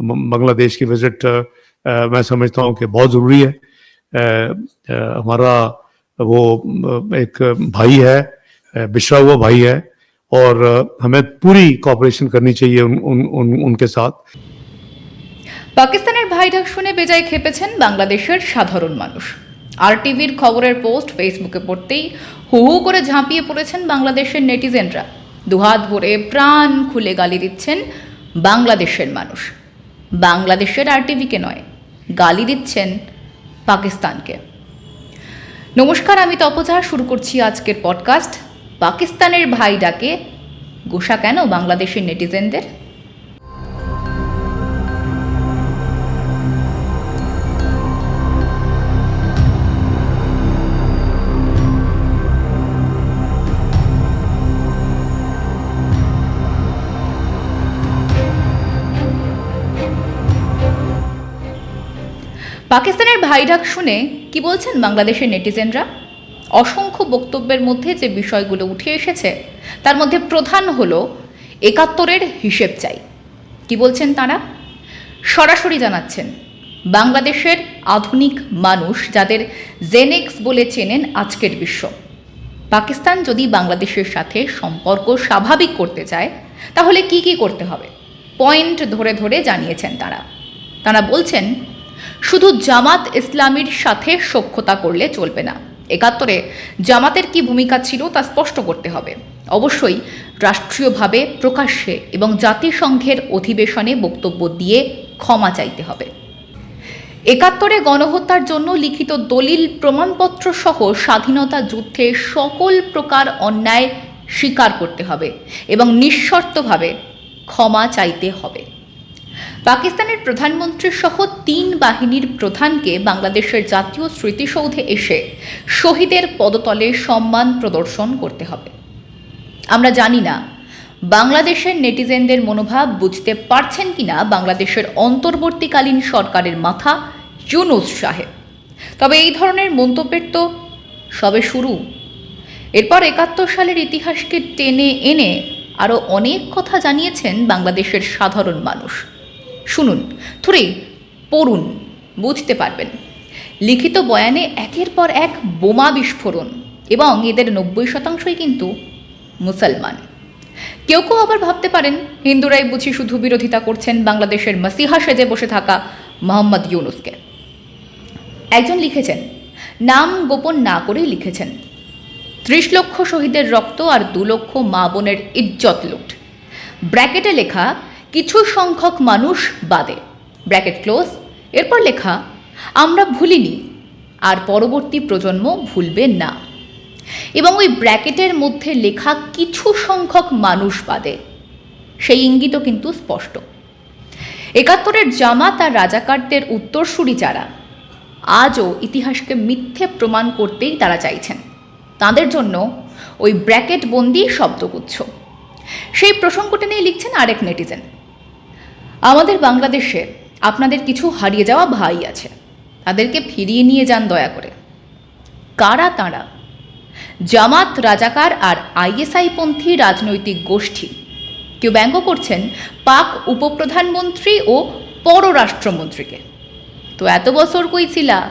म- बांग्लादेश की visit a, अ, मैं समझता हूँ कि बहुत ज़रूरी है अ, अ, हमारा वो अ, एक भाई है अ, बिछड़ा हुआ भाई है और अ, हमें पूरी कॉपरेशन करनी चाहिए उन, उन, उन, उनके साथ পাকিস্তানের ভাই ডাক শুনে বেজায় খেপেছেন বাংলাদেশের সাধারণ মানুষ আর টিভির খবরের পোস্ট ফেসবুকে পড়তেই হু হু করে ঝাঁপিয়ে পড়েছেন বাংলাদেশের নেটিজেনরা দুহাত ভরে প্রাণ খুলে গালি দিচ্ছেন বাংলাদেশের মানুষ বাংলাদেশের আর টিভিকে নয়, গালি দিচ্ছেন পাকিস্তানকে। নমস্কার, আমি তপজা। শুরু করছি আজকের পডকাস্ট পাকিস্তানের ভাই ডাকে গোসা কেন বাংলাদেশের নেটিজেনদের? পাকিস্তানের ভাইডাক শুনে কি বলছেন বাংলাদেশের নেটিজেনরা? অসংখ্য বক্তব্যের মধ্যে যে বিষয়গুলো উঠে এসেছে, তার মধ্যে প্রধান হল একাত্তরের হিসেব চাই। কি বলছেন তারা? সরাসরি জানাচ্ছেন, বাংলাদেশের আধুনিক মানুষ যাদের জেনেক্স বলে চেনেন আজকের বিশ্ব। পাকিস্তান যদি বাংলাদেশের সাথে সম্পর্ক স্বাভাবিক করতে চায়, তাহলে কি কি করতে হবে? পয়েন্ট ধরে ধরে জানিয়েছেন তারা। তারা বলছেন শুধু জামাত ইসলামীর সাথে সখ্যতা করলে চলবে না। একাত্তরে জামাতের কি ভূমিকা ছিল তা স্পষ্ট করতে হবে। অবশ্যই রাষ্ট্রীয়ভাবে প্রকাশ্যে এবং জাতিসংঘের অধিবেশনে বক্তব্য দিয়ে ক্ষমা চাইতে হবে। একাত্তরে গণহত্যার জন্য লিখিত দলিল, প্রমাণপত্র সহ স্বাধীনতা যুদ্ধে সকল প্রকার অন্যায় স্বীকার করতে হবে এবং নিঃশর্তভাবে ক্ষমা চাইতে হবে। পাকিস্তানের প্রধানমন্ত্রী সহ তিন বাহিনীর প্রধানকে বাংলাদেশের জাতীয় স্মৃতিসৌধে এসে শহীদের পদতলে সম্মান প্রদর্শন করতে হবে। আমরা জানি না বাংলাদেশের নেটিজেনদের মনোভাব বুঝতে পারছেন কিনা বাংলাদেশের অন্তর্বর্তীকালীন সরকারের মাথা ইউনুস সাহেব। তবে এই ধরনের মন্তব্যের তো সবে শুরু। এরপর একাত্তর সালের ইতিহাসকে টেনে এনে আরও অনেক কথা জানিয়েছেন বাংলাদেশের সাধারণ মানুষ। শুনুন, থুরি পড়ুন, বুঝতে পারবেন। লিখিত বয়ানে একের পর এক বোমা বিস্ফোরণ এবং এদের নব্বই শতাংশই কিন্তু মুসলমান। কেউ কেউ আবার ভাবতে পারেন, হিন্দুরাই বুঝি শুধু বিরোধিতা করছেন বাংলাদেশের মাসিহা সেজে বসে থাকা মোহাম্মদ ইউনুসকে। একজন লিখেছেন, নাম গোপন না করেই লিখেছেন, ত্রিশ লক্ষ শহীদের রক্ত আর দু লক্ষ মা বোনের ইজ্জত লুট। ব্র্যাকেটে লেখা কিছু সংখ্যক মানুষ বাদে। Bracket close. এরপর লেখা, আমরা ভুলিনি, আর পরবর্তী প্রজন্ম ভুলবে না। এবং ওই ব্র্যাকেটের মধ্যে লেখা কিছু সংখ্যক মানুষ বাদে। সেই ইঙ্গিতও কিন্তু স্পষ্ট। একাত্তরের জামাত আর রাজাকারদের উত্তরসূরি যারা, আজও ইতিহাসকে মিথ্যে প্রমাণ করতেই তারা চাইছেন। তাদের জন্য ওই ব্র্যাকেট বন্দি শব্দগুচ্ছ। সেই প্রসঙ্গটা নিয়ে লিখছেন আরেক নেটিজেন। আমাদের বাংলাদেশে আপনাদের কিছু হারিয়ে যাওয়া ভাই আছে। তাদেরকে ফিরিয়ে নিয়ে যান দয়া করে। কারা তাঁরা? জামাত, রাজাকার আর আইএসআইপন্থী রাজনৈতিক গোষ্ঠী। কেউ ব্যঙ্গ করছেন পাক উপপ্রধানমন্ত্রী ও পররাষ্ট্রমন্ত্রীকে। তো এত বছর কই ছিলা?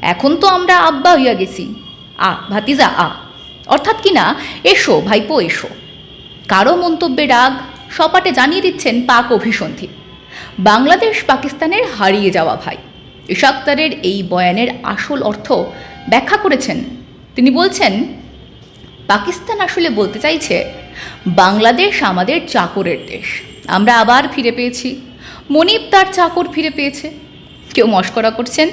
এখন তো আমরা আব্বা হইয়া গেছি। আ, ভাতিজা, আ। অর্থাৎ কি না? এসো, ভাইপো, এসো। কারও মন্তব্যে রাগ? সপাটে জানিয়ে দিচ্ছেন পাক অভিসন্ধি। বাংলাদেশ পাকিস্তানের হারিয়ে যাওয়া ভাই। ইশাক্তারের এই বয়ানের আসল অর্থ ব্যাখ্যা করেছেন। তিনি বলছেন, পাকিস্তান আসলে বলতে চাইছে, বাংলাদেশ আমাদের চাকরের দেশ। আমরা আবার ফিরে পেয়েছি। মনিব তার চাকর ফিরে পেয়েছে। কেউ মস্করা করছেন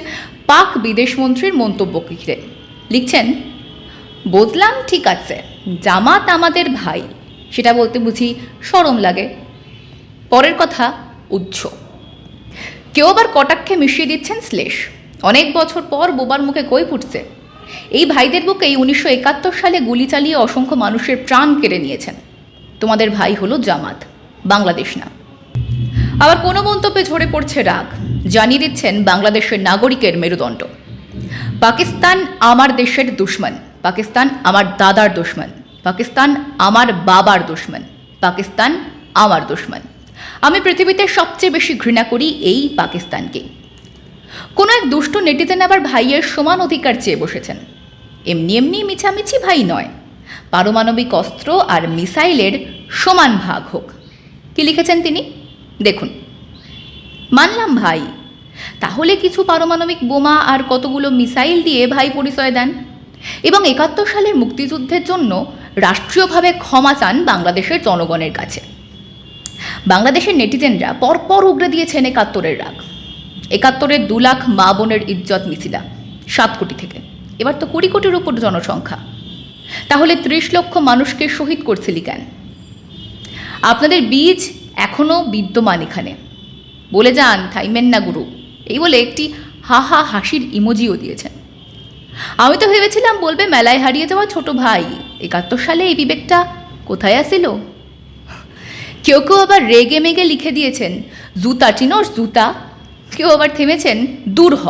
পাক বিদেশমন্ত্রীর মন্তব্যকে ঘিরে। লিখছেন, বদলাম ঠিক আছে, জামাত আমাদের ভাই। সেটা বলতে বুঝি সরম লাগে। পরের কথা উচ্চ কেউ আবার কটাক্ষে মিশিয়ে দিচ্ছেন শ্লেষ। অনেক বছর পর বোবার মুখে কই ফুটছে। এই ভাইদের বুকেই উনিশশো একাত্তর সালে গুলি চালিয়ে অসংখ্য মানুষের প্রাণ কেড়ে নিয়েছেন। তোমাদের ভাই হলো জামাত, বাংলাদেশ না। আবার কোনো মন্তব্যে ঝরে পড়ছে রাগ। জানিয়ে দিচ্ছেন বাংলাদেশের নাগরিকের মেরুদণ্ড। পাকিস্তান আমার দেশের দুশ্মন, পাকিস্তান আমার দাদার দুশ্মন। পাকিস্তান আমার বাবার দুশ্মন, পাকিস্তান আমার দুশ্মন। আমি পৃথিবীতে সবচেয়ে বেশি ঘৃণা করি এই পাকিস্তানকে। কোনো এক দুষ্ট নেটিজেন আবার ভাইয়ের সমান অধিকার চেয়ে বসেছেন। এমনি এমনি মিছামিছি ভাই নয়। পারমাণবিক অস্ত্র আর মিসাইলের সমান ভাগ হোক। কি লিখেছেন তিনি? দেখুন। মানলাম ভাই, তাহলে কিছু পারমাণবিক বোমা আর কতগুলো মিসাইল দিয়ে ভাই পরিচয় দেন? এবং একাত্তর সালের মুক্তিযুদ্ধের জন্য রাষ্ট্রীয়ভাবে ক্ষমা চান বাংলাদেশের জনগণের কাছে। বাংলাদেশের নেটিজেনরা পরপর উগড়ে দিয়েছেন একাত্তরের রাগ। একাত্তরের দু লাখ মা বোনের ইজ্জত মিছিলা, সাত কোটি থেকে। এবার তো কুড়ি কোটির উপর জনসংখ্যা। তাহলে ত্রিশ লক্ষ মানুষকে শহীদ করছিলি কেন আপনাদের বীজ এখনও বিদ্যমান এখানে। বলে যান থাইমেন না গুরু। এই বলে একটি হা হা হাসির ইমোজিও দিয়েছেন। আমি তো ভেবেছিলাম বলবে মেলায় হারিয়ে যাওয়া ছোট ভাই। একাত্তর সালে এই বিবেকটা কোথায় আসিল? কেউ কেউ আবার রেগে মেগে লিখে দিয়েছেন, জুতা চিনোস, জুতা। কেউ আবার থেমেছেন, দূর হ।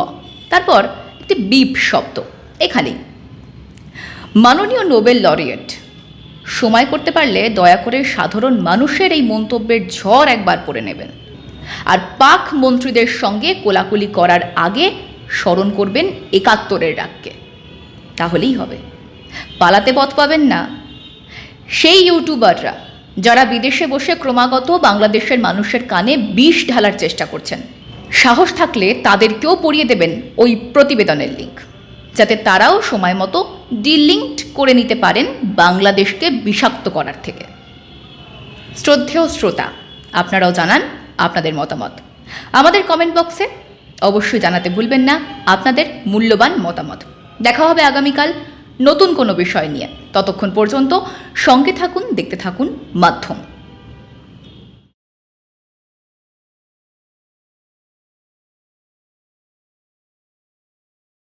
তারপর একটি বিপ শব্দ, এখানেই। মাননীয় নোবেল লরিয়েট, সময় করতে পারলে দয়া করে সাধারণ মানুষের এই মন্তব্যের ঝড় একবার পড়ে নেবেন। আর পাক মন্ত্রীদের সঙ্গে কোলাকুলি করার আগে স্মরণ করবেন একাত্তরের রাগকে তাহলেই হবে। পালাতে পথ পাবেন না। সেই ইউটিউবাররা যারা বিদেশে বসে ক্রমাগত বাংলাদেশের মানুষের কানে বিষ ঢালার চেষ্টা করছেন, সাহস থাকলে তাদেরকেও পড়িয়ে দেবেন ওই প্রতিবেদনের লিঙ্ক যাতে তারাও সময় মতো ডিলিঙ্কড করে নিতে পারেন বাংলাদেশকে বিষাক্ত করার থেকে। শ্রদ্ধেয় শ্রোতা, আপনারাও জানান আপনাদের মতামত। আমাদের কমেন্ট বক্সে অবশ্যই জানাতে ভুলবেন না আপনাদের মূল্যবান মতামত। দেখা হবে আগামীকাল নতুন কোনো বিষয় নিয়ে। ততক্ষণ পর্যন্ত সঙ্গে থাকুন, দেখতে থাকুন, মাধ্যম।